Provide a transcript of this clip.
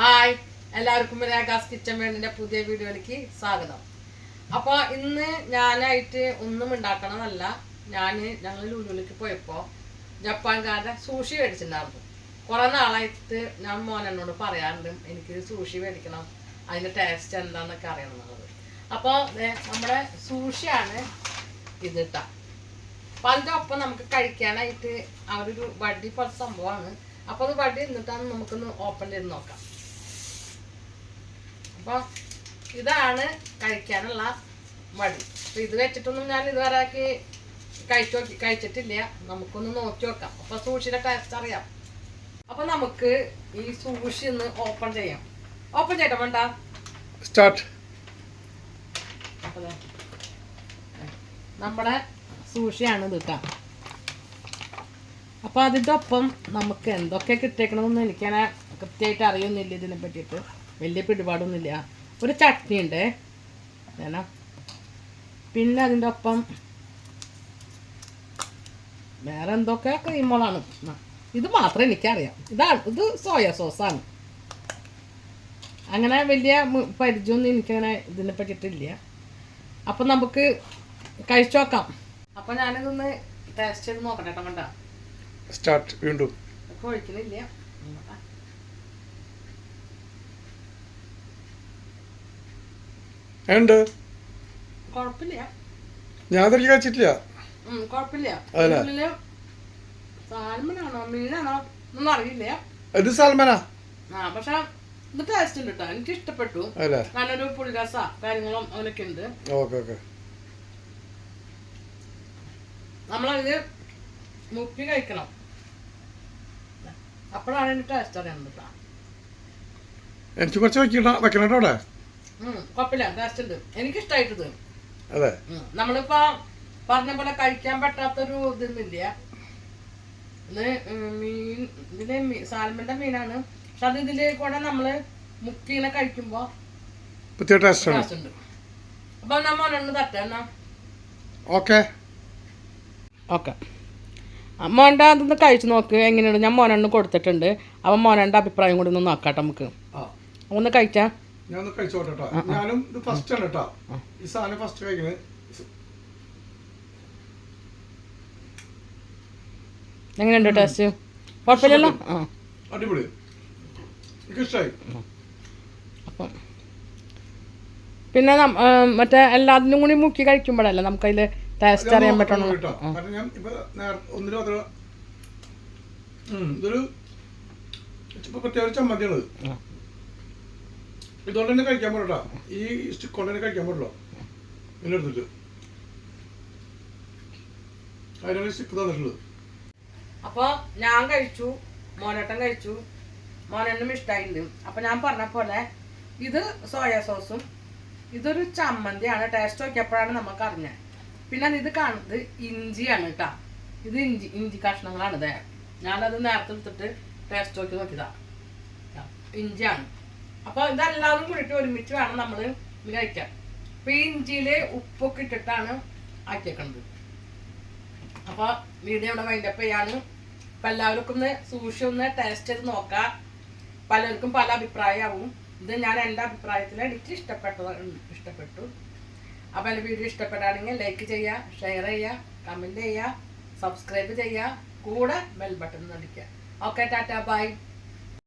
Hi. എല്ലാവർക്കും രേഖാസ് kitchen വേണ്ടിന്റെ പുതിയ വീഡിയോയിലേക്ക് സ്വാഗതം. അപ്പോൾ ഇന്ന് ഞാനായിട്ട് ഒന്നും ഉണ്ടാക്കണമെന്നല്ല ഞാൻ ഞങ്ങൾ ലുലുവിലേക്ക് പോയപ്പോൾ ജപ്പാൻകാരുടെ സൂഷി മേടിച്ചിട്ടുണ്ടായിരുന്നു. കുറേ നാളായിട്ട് ഞാൻ മോനെന്നോട് പറയാറുണ്ട് എനിക്ക് സൂഷി മേടിക്കണം. അതിന്റെ ടേസ്റ്റ് എന്താണെന്നൊക്കെ അറിയണം എന്നുള്ളത് അപ്പോൾ നമ്മുടെ സൂഷിയാണ് ഇത് ട്ടാ അപ്പൊ അതിന്റെ ഒപ്പം നമുക്ക് കഴിക്കാനായിട്ട് അവരൊരു വടി പോലത്തെ സംഭവമാണ്. അപ്പൊ അത് വടി എന്നിട്ടാണ് നമുക്കൊന്ന് ഓപ്പൺ ചെയ്ത് നോക്കാം. അപ്പൊ ഇതാണ് കഴിക്കാനുള്ള മടി. അപ്പൊ ഇത് വെച്ചിട്ടൊന്നും ഞാൻ ഇതുവരെ കഴിച്ചു നോക്കി കഴിച്ചിട്ടില്ല. നമുക്കൊന്ന് നോക്കി നോക്കാം. അപ്പോൾ സൂഷിയുടെ ടേസ്റ്റ് അറിയാം. അപ്പൊ നമുക്ക് ഈ സൂഷി ഒന്ന് ഓപ്പൺ ചെയ്യാം. ഓപ്പൺ ചെയ്യട്ടെ വേണ്ട. സ്റ്റാർട്ട് നമ്മുടെ സൂഷിയാണ് ഇത് കേട്ടോ അപ്പോൾ അതിന്റെ ഒപ്പം നമുക്ക് എന്തൊക്കെ കിട്ടിയേക്കണമെന്ന് എനിക്കങ്ങനെ കൃത്യമായിട്ട് അറിയുന്നില്ല ഇതിനെ പറ്റിയിട്ട്. വലിയ പിടിപാടൊന്നുമില്ല. ഒരു ചട്നി ഉണ്ട്. വേണം. പിന്നെ അതിന്റെ ഒപ്പം വേറെ എന്തൊക്കെ ക്രീമുകളാണ്? ഇത് മാത്രം എനിക്കറിയാം. ഇതാണ്. ഇത് സോയ സോസാണ്. അങ്ങനെ വലിയ പരിചയമൊന്നും എനിക്കങ്ങനെ ഇതിനെ പറ്റിയിട്ടില്ല. അപ്പം നമുക്ക് കഴിച്ചു നോക്കാം. അപ്പം ഞാനിതൊന്ന് ടേസ്റ്റ് ചെയ്ത് നോക്കട്ടെ കേട്ടോ കണ്ട? സ്റ്റാർട്ട് വീണ്ടും. ഒഴിക്കണില്ല ഉണ്ട് ഞാൻ അതൊക്കെ കഴിച്ചിട്ടില്ല. ഇത് സാൽമനാ? പക്ഷെ ഇത് ടേസ്റ്റ് ഉണ്ട് കേട്ടോ എനിക്ക് ഇഷ്ടപ്പെട്ടു നല്ലൊരു പുളിരസ കാര്യങ്ങളും അങ്ങനെയൊക്കെ ഉണ്ട്. നമ്മളത് മുക്കി കഴിക്കണം. അപ്പോഴാണ് എനിക്ക് ടേസ്റ്റ് അറിയുന്നത് കേട്ടോ എനിക്ക് കുറച്ച് വെക്കണം കേട്ടോ ഉം, കുഴപ്പമില്ല ടേസ്റ്റ് ഉണ്ട് എനിക്കിഷ്ടായിട്ടത്. അതെ. നമ്മളിപ്പോ പറഞ്ഞ പോലെ കഴിക്കാൻ പറ്റാത്തൊരു ഇതൊന്നുമില്ല. ഇത് മീൻ ഇതിൽ സാൽമന്റെ മീനാണ്. പക്ഷെ അത് ഇതിൽ കൂടെ നമ്മൾ മുക്കിങ്ങനെ കഴിക്കുമ്പോ പ്രത്യേക ടേസ്റ്റ് ഉണ്ട്. അപ്പൊ നമ്മ ഒന്ന് തട്ടാ ഓക്കെ. ഓക്കെ. മോന്റെ അതൊന്ന് കഴിച്ചു നോക്ക് എങ്ങനെയാണ് ഞാൻ മോനെണ്ണം കൊടുത്തിട്ടുണ്ട്. അപ്പം മോനന്റെ അഭിപ്രായം കൂടി ഒന്ന് നോക്കാട്ടെ നമുക്ക്. ഒന്ന് കഴിച്ചാ. ഞാൻ ഒന്ന് കഴിച്ചോട്ടെ കേട്ടോ ഞാനും ഇത് ഫസ്റ്റ് ആണ് കേട്ടോ ഈ സാധനം ഫസ്റ്റ് കഴിക്കുന്നത് എങ്ങനെയുണ്ട് ടേസ്റ്റ് കുഴപ്പമില്ലല്ലോ? അടിപൊളി. എനിക്ക് ഇഷ്ടമായി അപ്പം. പിന്നെ മറ്റേ എല്ലാത്തിനും കൂടി മുക്കി കഴിക്കുമ്പോഴല്ലേ നമുക്കതിൽ ടേസ്റ്റ് അറിയാൻ പറ്റണം? ഇതൊരു പ്രത്യേക ചമ്മന്തിയാണ്. ഇതുകൊണ്ട് തന്നെ കഴിക്കാൻ പാടില്ല ഈ സ്റ്റിക്ക് കൊണ്ട് തന്നെ കഴിക്കാൻ പാടില്ല. ഇതിനെ എടുത്തിട്ട്. അതിനാണ് സ്റ്റിക്ക് തന്നിട്ടുള്ളത് അപ്പൊ ഞാൻ കഴിച്ചു. മോനേട്ടൻ കഴിച്ചു. മോനെണ്ണും ഇഷ്ടമായിട്ടുണ്ട് അപ്പൊ ഞാൻ പറഞ്ഞ പോലെ ഇത് സോയ സോസും ഇതൊരു ചമ്മന്തിയാണ്. ടേസ്റ്റ് നോക്കിയപ്പോഴാണ് നമുക്ക് അറിഞ്ഞത് പിന്നെ ഇത് കാണുന്നത് ഇഞ്ചിയാണ് കേട്ടോ. ഇത് ഇഞ്ചി ഇഞ്ചി കഷ്ണങ്ങളാണ് ഇതേ ഞാനത് നേരത്തെ എടുത്തിട്ട് ടേസ്റ്റ് നോക്കി നോക്കിയതാ. ഇഞ്ചിയാണ്. അപ്പോൾ ഇതെല്ലാവരും കൂടിയിട്ട് ഒരുമിച്ച് വേണം നമ്മൾ ഇത് കഴിക്കാൻ. അപ്പോൾ ഈ ഇഞ്ചിയിൽ ഉപ്പൊക്കെ ഇട്ടിട്ടാണ് ആക്കിയേക്കുന്നത് അപ്പോൾ വീഡിയോ ഇവിടെ വൈൻഡപ്പ് ചെയ്യാണ്. അപ്പം എല്ലാവർക്കും ഒന്ന് സൂക്ഷി ഒന്ന് ടേസ്റ്റ് ചെയ്ത് നോക്കാം. പലർക്കും പല അഭിപ്രായമാവും. ഇത് ഞാൻ എന്റെ അഭിപ്രായത്തിൽ എനിക്ക് ഇഷ്ടപ്പെട്ടത് ഇഷ്ടപ്പെട്ടു. അപ്പോൾ എന്റെ വീഡിയോ ഇഷ്ടപ്പെട്ടാണെങ്കിൽ ലൈക്ക് ചെയ്യുക ഷെയർ ചെയ്യുക കമന്റ് ചെയ്യുക സബ്സ്ക്രൈബ് ചെയ്യുക കൂടെ ബെൽ ബട്ടൺ നടിക്കുക ഓക്കെ ടാറ്റ ബൈ